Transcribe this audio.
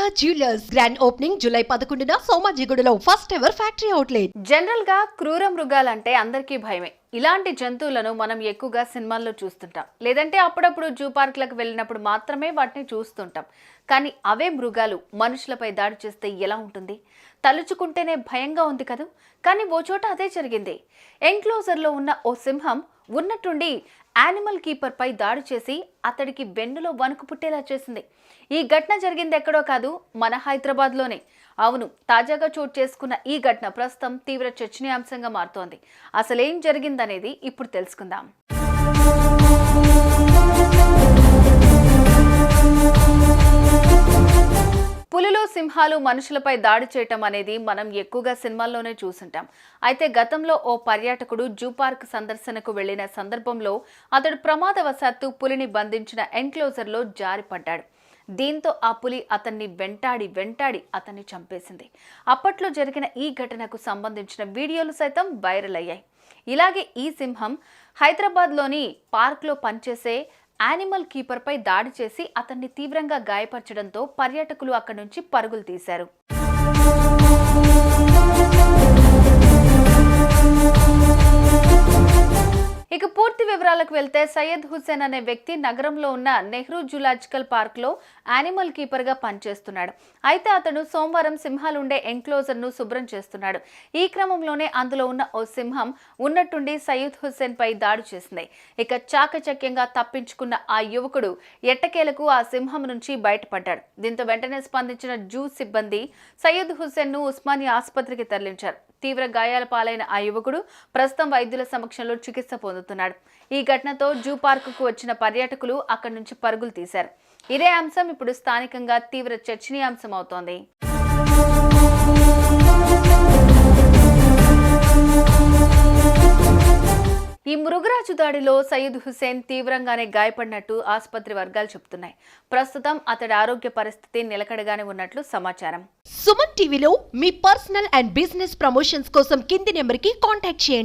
Sharada jewellers grand opening July పదకొండున సోమాజిగూడలో first ever factory outlet జనరల్గా క్రూర మృగాలంటే అందరికీ భయమే. ఇలాంటి జంతువులను మనం ఎక్కువగా సినిమాల్లో చూస్తుంటాం. లేదంటే అప్పుడప్పుడు జూ పార్క్లకు వెళ్ళినప్పుడు మాత్రమే వాటిని చూస్తుంటాం. కానీ అవే మృగాలు మనుషులపై దాడి చేస్తే ఎలా ఉంటుంది? తలుచుకుంటేనే భయంగా ఉంది కదూ? కానీ ఓ చోట అదే జరిగింది. ఎంక్లోజర్లో ఉన్న ఓ సింహం ఉన్నట్టుండి యానిమల్ కీపర్పై దాడి చేసి అతడికి వెన్నులో వణుకు పుట్టేలా చేసింది. ఈ ఘటన జరిగింది ఎక్కడో కాదు మన హైదరాబాద్లోనే. అవును తాజాగా చోటు చేసుకున్న ఈ ఘటన ప్రస్తుతం తీవ్ర చర్చనీయాంశంగా మారుతోంది. అసలేం జరిగిందనేది ఇప్పుడు తెలుసుకుందాం. పులులు సింహాలు మనుషులపై దాడి చేయటం అనేది మనం ఎక్కువగా సినిమాల్లోనే చూసుంటాం. అయితే గతంలో ఓ పర్యాటకుడు జూ పార్క్ సందర్శనకు వెళ్ళిన సందర్భంలో అతడు ప్రమాదవశాత్తు పులిని బంధించిన ఎన్క్లోజర్లో జారిపడ్డాడు. దీంతో ఆ పులి అతన్ని వెంటాడి వెంటాడి అతన్ని చంపేసింది. అప్పట్లో జరిగిన ఈ ఘటనకు సంబంధించిన వీడియోలు సైతం వైరల్ అయ్యాయి. ఇలాగే ఈ సింహం హైదరాబాద్లోని పార్క్లో పనిచేసే యానిమల్ కీపర్పై దాడి చేసి అతన్ని తీవ్రంగా గాయపరచడంతో పర్యాటకులు అక్కడి నుంచి పరుగులు తీశారు. వివరాలకు వెళ్తే సయ్యద్ హుస్సేన్ అనే వ్యక్తి నగరంలో ఉన్న నెహ్రూ జూలాజికల్ పార్క్లో యానిమల్ కీపర్గా పనిచేస్తున్నాడు. అయితే అతను సోమవారం సింహాలుండే ఎంక్లోజర్ను శుభ్రం చేస్తున్నాడు. ఈ క్రమంలోనే అందులో ఉన్న ఓ సింహం ఉన్నట్టుండి సయ్యద్ హుస్సేన్ పై దాడి చేసింది. ఇక చాకచక్యంగా తప్పించుకున్న ఆ యువకుడు ఎట్టకేలకు ఆ సింహం నుంచి బయటపడ్డాడు. దీంతో వెంటనే స్పందించిన జూ సిబ్బంది సయ్యద్ హుసేన్ను ఉస్మానియా ఆసుపత్రికి తరలించారు. తీవ్ర గాయాల పాలైన ఆ యువకుడు ప్రస్తుతం వైద్యుల సమక్షంలో చికిత్స పొందుతున్నాడు. ఈ ఘటనతో జూ పార్కుకు వచ్చిన పర్యాటకులు అక్కడి నుంచి పరుగులు తీశారు. ఇదే అంశం ఇప్పుడు స్థానికంగా తీవ్ర చర్చనీయాంశం అవుతోంది. మృగరాజు దాడిలో సయీద్ హుసేన్ తీవ్రంగానే గాయపడినట్టు ఆసుపత్రి వర్గాలు చెబుతున్నాయి. ప్రస్తుతం అతడి ఆరోగ్య పరిస్థితి నిలకడగానే ఉన్నట్లు సమాచారం. సుమన్ టీవీలో మీ పర్సనల్ అండ్ బిజినెస్ ప్రమోషన్స్ కోసం కింది నెంబర్కి కాంటాక్ట్ చేయండి.